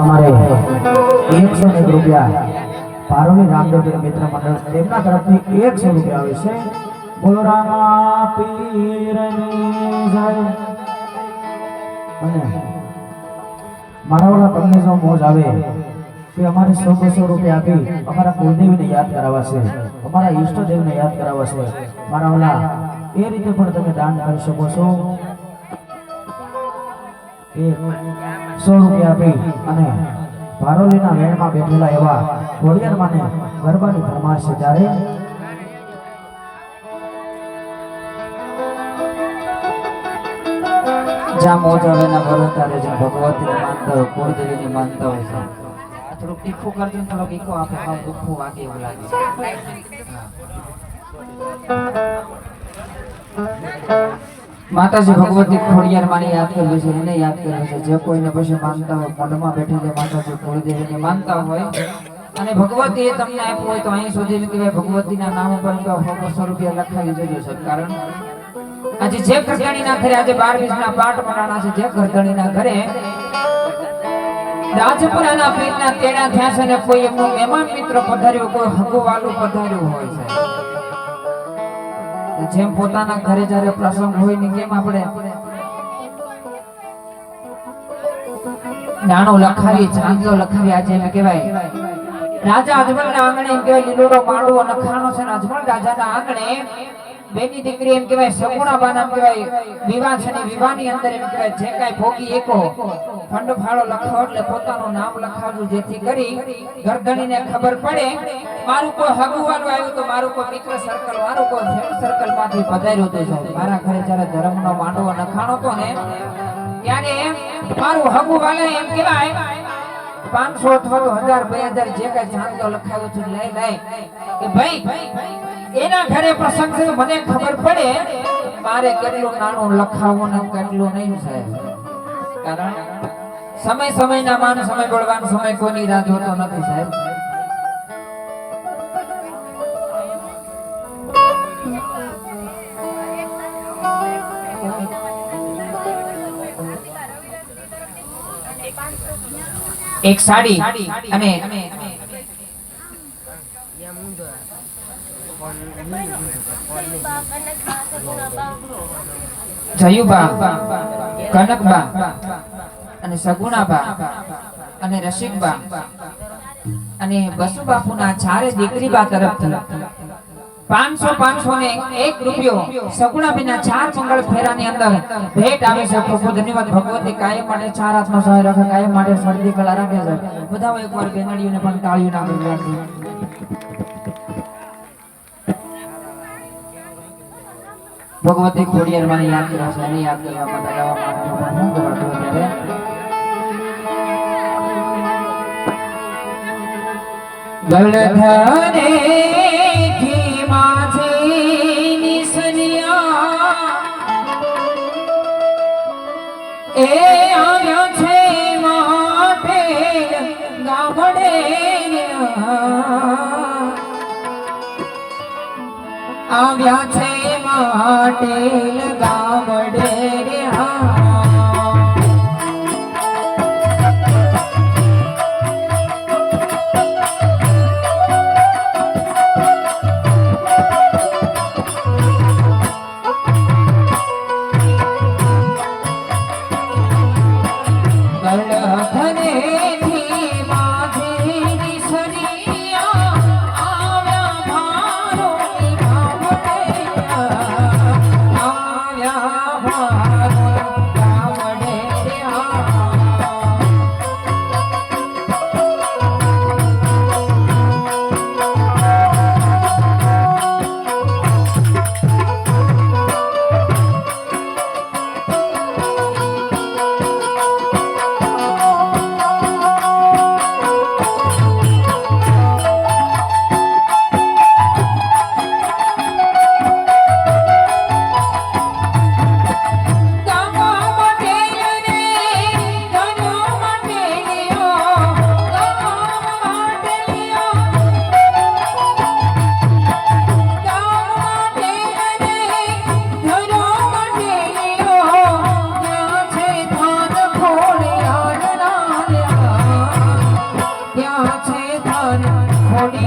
અમારે એકસો એક રૂપિયા પારોલી રામદેવ મિત્ર મંડળ તેમના તરફથી એકસો રૂપિયા આવે છે. બોલો રામા પીરની મારા તમને જો મોજ આવે કે અમારે સો બસો રૂપિયા આપી અમારા કુલદેવીને યાદ કરાવશે. અમારા ઈષ્ટદેવને યાદ કરાવશે. મારા ઓલા એ રીતે પણ તમે દાન કરી શકો છો. એક. સો રૂપિયા આપી અને ભારોલીના વેણમાં બેઠેલા એવા ખોડિયાર માને ગરબાની ફરમાશ છે. ત્યારે જ્યાં મોજ આવે ના ભરો ત્યારે જ્યાં ભગવતી માનતા હોય, કુળદેવીની માનતા હોય છે તીખું કરજો થોડોક ઈકો આપે હાવ દુઃખું વાગે એવું લાગે. માતાજી ભગવતી ખોડિયાર માની યાદ કરવી છે, એને યાદ કરવી છે. જે કોઈને પછી માનતા હોય, મઢમાં બેઠી જે માતાજી કુળદેવીને માનતા હોય, અને ભગવતી એ તમને આપ્યું હોય તો અહીં સુધી કે ભગવતીના નામ ઉપર તો બસો રૂપિયા લખાવી દેજો છે કારણ આજે જે કરદણીના ઘરે, આજે બાર વીસના પાઠ મનાણા છે, જે કરદણીના ઘરે રાજપુરાના પીરના તેડા થયા છે ને કોઈ એમનું મહેમાન મિત્ર પધાર્યો, કોઈ હગુવાલું પધાર્યું હોય છે. જેમ પોતાના ઘરે જ્યારે પ્રસંગ હોય ને કેમ આપણે નાણો લખાવી ચાંદલો લખાવી આજે એમ કહેવાય. રાજા અજમલના આંગણે એમ કહેવાય, લીલોડો, માળવો લખાણો છે ને અજમલ રાજાના આંગણે બેની દીકરી એમ કહેવાય સગુણાબા નામ કહેવાય, વિવાહ છે ને વિવાહની અંદર એમ કહેવાય, જે કાંઈ ભોગી એકો ફંડ ફાળો લખાવો એટલે પોતાનું નામ લખાવજો જેથી કરી ગરદણીને ખબર પડે મારું કોઈ હગુવાનું આવ્યું તો મારું કોઈ મિત્ર સર્કલ મારું કોઈ ફ્રેન્ડ સર્કલમાંથી પધાર્યો તો સાહેબ મારા ઘરે જ્યારે ધર્મનો માંડવો નખાણો તો ને, ત્યારે મારું હગુ વાલે એમ કહેવાય, પાંચસો અથવા તો હજાર બે હજાર જે કઈ ચાંદલો લખાવ્યો છે, લઈ લઈ, કે ભાઈ, એના ઘરે પ્રસંગ છે મને ખબર પડે, મારે કેટલું નાણું લખાવું ને કેટલું નહીં સાહેબ. કારણ સમય સમયના માન, સમય બળવાન સમય કોઈની રાહ જોતો નથી સાહેબ. એક સાડી અને જયુબા કનકબા અને સગુણાબા અને રસિકબા અને બસુબાપુના ચારે દીકરીબા તરફથી પાંચસો પાંચસો ને એક રૂપિયો સગુણાબેના ચાર મંગળ ફેરાની અંદર ભેટ આવે છે. ખૂબ ધન્યવાદ. ભગવતી કાયમ માટે ચાર હાથનો સહાય રાખે, કાયમ માટે શરદી કલા રાખે છે. બધા એકવાર બેનડીઓને પણ તાળીઓ નાખી ભગવતી ખોડિયાર માં યાદ કર્યા છે યાદ કરવા માટે જવા માટે ગળધરે આવ્યો છે માટે ગામડે.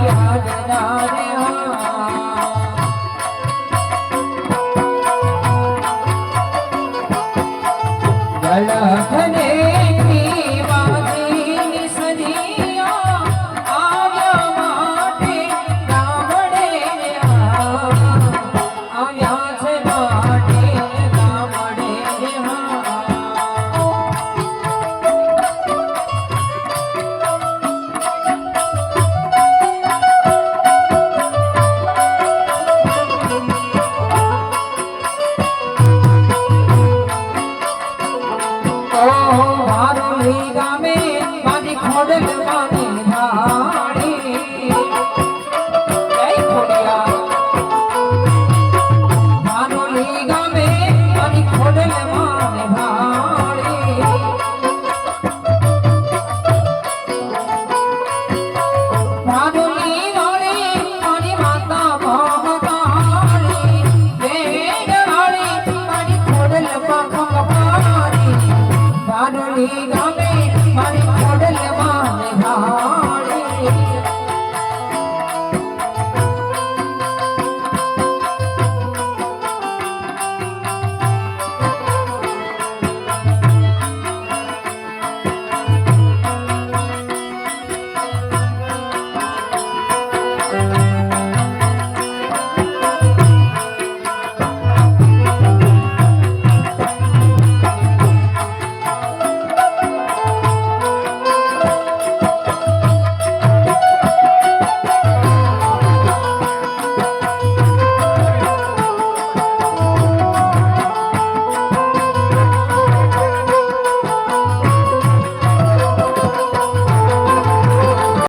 राम नारे ভারী গামে মাঝি খড়ের পানি ধার Thank you.